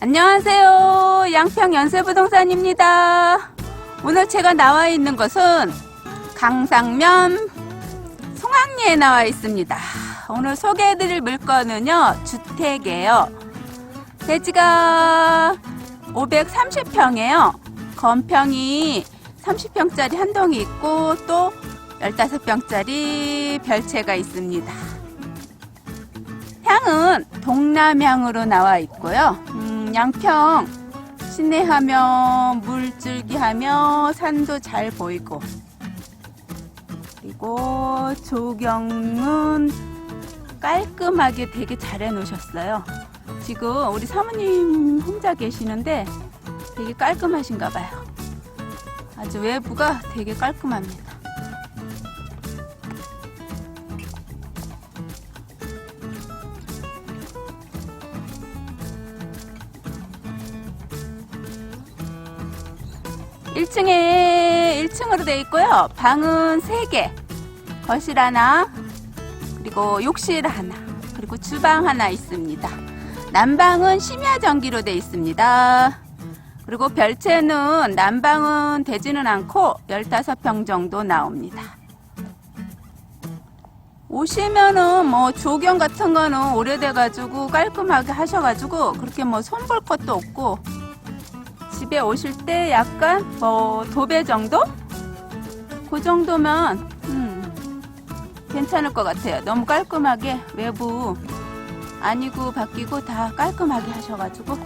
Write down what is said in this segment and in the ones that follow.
안녕하세요. 양평 연세부동산입니다. 오늘 제가 나와 있는 것은 강상면 송악리에 나와 있습니다. 오늘 소개해드릴 물건은요, 주택이에요. 대지가 530평이에요. 건평이 30평짜리 한 동이 있고 또 15평짜리 별채가 있습니다. 향은 동남향으로 나와 있고요. 음, 양평 시내하며 물줄기하며 산도 잘 보이고 그리고 조경은 깔끔하게 되게 잘 해놓으셨어요. 지금 우리 사모님 혼자 계시는데 되게 깔끔하신가 봐요. 아주 외부가 되게 깔끔합니다. 일층에 1층으로 되어 있고요. 방은 3개, 거실 하나, 그리고 욕실 하나, 그리고 주방 하나 있습니다. 난방은 심야 전기로 되어 있습니다. 그리고 별채는 난방은 되지는 않고 15평 정도 나옵니다. 오시면은 뭐 조경 같은 거는 오래돼가지고 깔끔하게 하셔가지고 그렇게 뭐 손볼 것도 없고 집에 오실 때 약간 뭐 도배 정도? 그 정도면 음, 괜찮을 것 같아요. 너무 깔끔하게 외부 아니고 바뀌고 다 깔끔하게 하셔가지고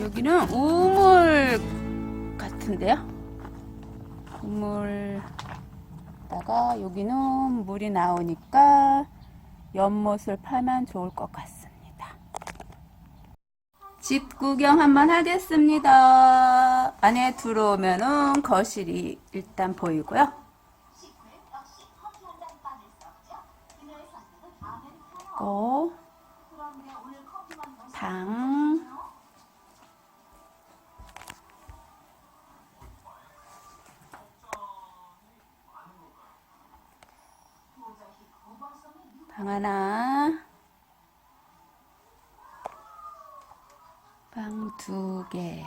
여기는 우물 같은데요. 우물다가 여기는 물이 나오니까 연못을 파면 좋을 것 같습니다. 집 구경 한번 하겠습니다. 안에 들어오면은 거실이 일단 보이고요. 고 방. 방 하나. 방두 개.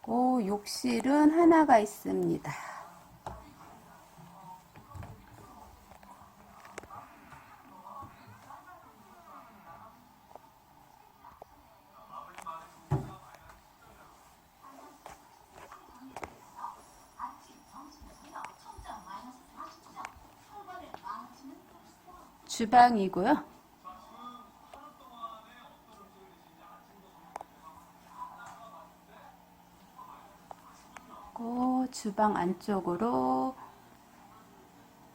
고 욕실은 하나가 있습니다. 주방이고요. 그 주방 안쪽으로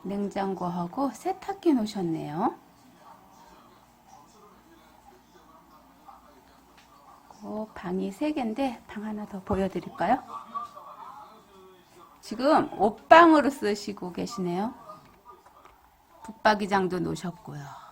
냉장고하고 세탁기 놓으셨네요. 그 방이 세 개인데 방 하나 더 보여드릴까요? 지금 옷방으로 쓰시고 계시네요. 붙박이장도 놓으셨고요.